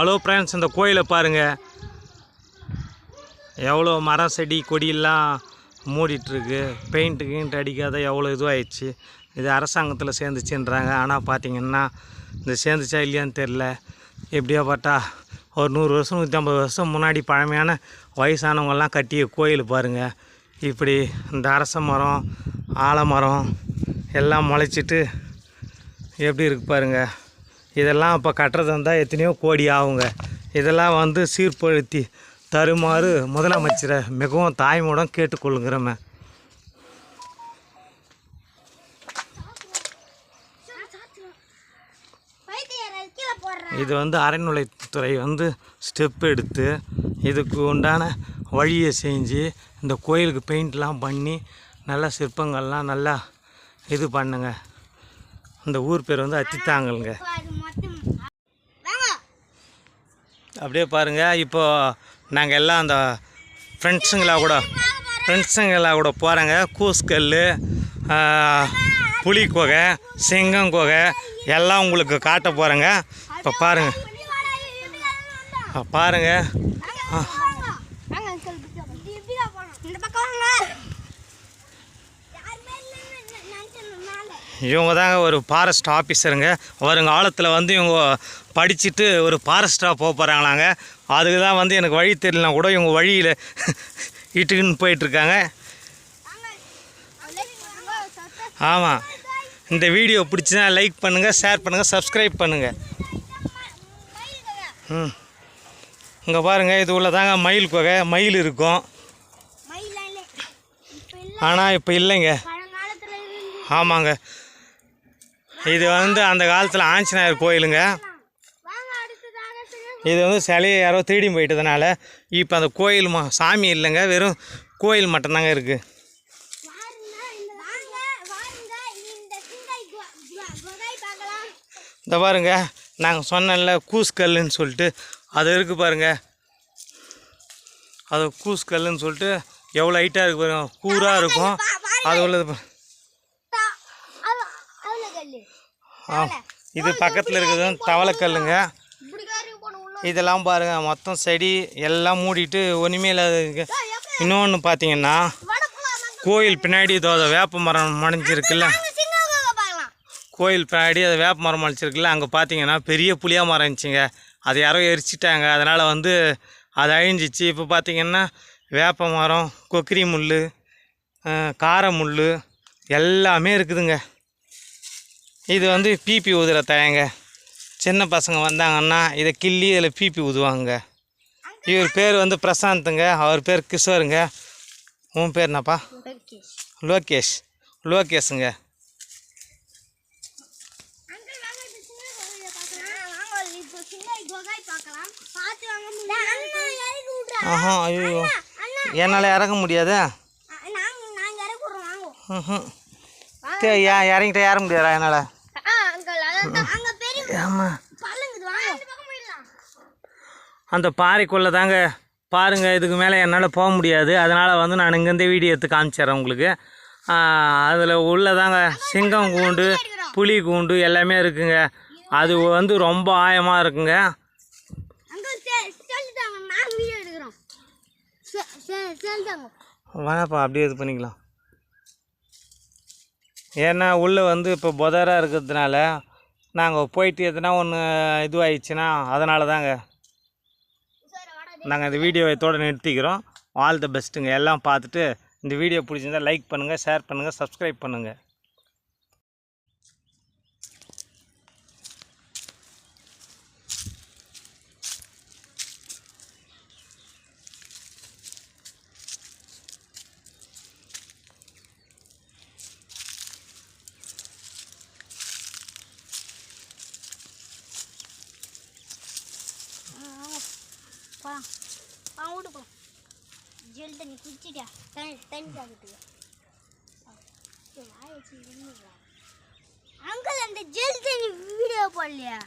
Hello friends இந்த கோயிலை பாருங்கள் எவ்வளோ மரம் செடி கொடியெல்லாம் மூடிட்டுருக்கு. பெயிண்ட்டு கீண்ட் அடிக்காத எவ்வளோ இதுவாகிடுச்சு இது அரசாங்கத்தில் சேர்ந்துச்சுன்றாங்க. ஆனால் பார்த்திங்கன்னா இந்த சேர்ந்துச்சா இல்லையான்னு தெரில எப்படியோ பார்த்தா ஒரு நூறு வருஷம் நூற்றி ஐம்பது வருஷம் முன்னாடி பழமையான வயசானவங்கெல்லாம் கட்டிய கோயில் பாருங்கள் இப்படி இந்த அரச மரம் ஆலமரம் எல்லாம் முளைச்சிட்டு எப்படி இருக்கு பாருங்கள் இதெல்லாம் இப்போ கட்டுறது இருந்தால் எத்தனையோ கோடி ஆகுங்க. இதெல்லாம் வந்து சீர்படுத்தி தருமாறு முதலமைச்சரை மிகவும் தாய்மூடம் கேட்டுக்கொள்கிறோமே இது வந்து அறநிலைத்துறை வந்து ஸ்டெப் எடுத்து இதுக்கு உண்டான வழியை செஞ்சு இந்த கோயிலுக்கு பெயிண்ட்லாம் பண்ணி நல்லா சிற்பங்கள்லாம் நல்லா இது பண்ணுங்க. இந்த ஊர் பேர் வந்து அத்தித்தாங்கலுங்க. அப்படியே பாருங்கள் இப்போ நாங்கள் எல்லாம் அந்த ஃப்ரெண்ட்ஸுங்களா கூட ஃப்ரெண்ட்ஸுங்களா கூட போகிறாங்க கூஸ்கல் புலி குகை சிங்கம் குகை எல்லாம் உங்களுக்கு காட்ட போகிறேங்க இப்போ பாருங்கள் பாருங்கள் இவங்க தாங்க ஒரு ஃபாரஸ்ட் ஆஃபீஸருங்க வருங்காலத்தில் வந்து இவங்க படிச்சுட்டு ஒரு ஃபாரஸ்ட்டாக போக போகிறாங்களாங்க அதுக்கு தான் வந்து எனக்கு வழி தெரியலனா கூட இவங்க வழியில் இட்டுக்குன்னு போயிட்டுருக்காங்க. ஆமாம் இந்த வீடியோ பிடிச்சினா லைக் பண்ணுங்கள் ஷேர் பண்ணுங்கள் சப்ஸ்கிரைப் பண்ணுங்கள் ம். இங்கே பாருங்கள் இது உள்ள தாங்க மயில் குகை. மயில் இருக்கும். ஆனால் இப்போ இல்லைங்க. ஆமாங்க. இது வந்து அந்த காலத்தில் ஆஞ்சநேயர் கோயிலுங்க. இது வந்து சிலையை யாரோ திருடி போயிட்டதுனால இப்போ அந்த கோயில் மா சாமி இல்லைங்க வெறும் கோயில் மட்டும்தாங்க இருக்குது இந்த பாருங்க நாங்கள் சொன்னல கூஸ்கல்லுன்னு சொல்லிட்டு அது இருக்குது பாருங்க. அது கூஸ்கல்லுன்னு சொல்லிட்டு எவ்வளோ ஹைட்டாக இருக்குது பாருங்கள் கூராக இருக்கும். அது உள்ளது இது பக்கத்தில் இருக்கிறது தவளைக்கல்லுங்க. இதெல்லாம் பாருங்க மொத்தம் செடி எல்லாம் மூடிட்டு ஒன்றுமே இல்லாத இன்னொன்று பார்த்தீங்கன்னா கோயில் பின்னாடி இதோ அந்த வேப்ப மரம் மடைஞ்சிருக்குல்ல. கோயில் பின்னாடி அதை வேப்ப மரம் மடைச்சிருக்குல்ல அங்கே பார்த்தீங்கன்னா பெரிய புளியா மரம் இருந்துச்சுங்க. அதை யாரோ எரிச்சிட்டாங்க. அதனால் வந்து அது அழிஞ்சிச்சு. இப்போ பார்த்தீங்கன்னா வேப்ப மரம் கொக்கரி முள் கார முள் எல்லாமே இருக்குதுங்க. இது வந்து பிபி ஊதுற தயங்க சின்ன பசங்க வந்தாங்கன்னா இதை கிள்ளி இதில் பிபி ஊதுவாங்க. இவர் பேர் வந்து பிரசாந்துங்க அவர் பேர் கிஷோருங்க. உன் பேர் என்னப்பா? லோகேஷ். லோகேஷுங்க. ஆஹா ஐயோ. என்னால் இறங்க முடியாது. ஏன் இறங்கிட்ட ஏற முடியாதா என்னால் ஆ அங்கிள் அதான் அங்க பெரிய ஆமாம் பள்ளங்குது வாங்க. இந்த பக்கம் போயிடலாம். அந்த பாறைக்குள்ளே தாங்க பாருங்கள் இதுக்கு மேலே என்னால் போக முடியாது. அதனால் வந்து நான் இங்கேருந்து வீடியோ எடுத்து காமிச்சிடுறேன் உங்களுக்கு. அதில் உள்ளதாங்க சிங்கம் கூண்டு புலி கூண்டு எல்லாமே இருக்குங்க. அது வந்து ரொம்ப ஆழமாக இருக்குங்க. வேணாப்பா அப்படியே இது பண்ணிக்கலாம். ஏன்னா உள்ளே வந்து இப்போ புதராக இருக்கிறதுனால நாங்கள் போயிட்டு எதுனா ஒன்று இதுவாகிடுச்சுன்னா அதனால தாங்க நாங்கள் இந்த வீடியோவை இதோட நிறுத்திக்கிறோம். ஆல் த பெஸ்ட்டுங்க எல்லாம் பார்த்துட்டு இந்த வீடியோ பிடிச்சிருந்தா லைக் பண்ணுங்கள் ஷேர் பண்ணுங்கள் சப்ஸ்கிரைப் பண்ணுங்கள் போலாம். வாங்க வீட்டு போலாம் ஜெல் தண்ணி குடிச்சிட்டியா தண்ணி தண்ணி சாப்பிட்டு அங்கிள் அந்த ஜெல் தண்ணி வீடியோ போடலையா?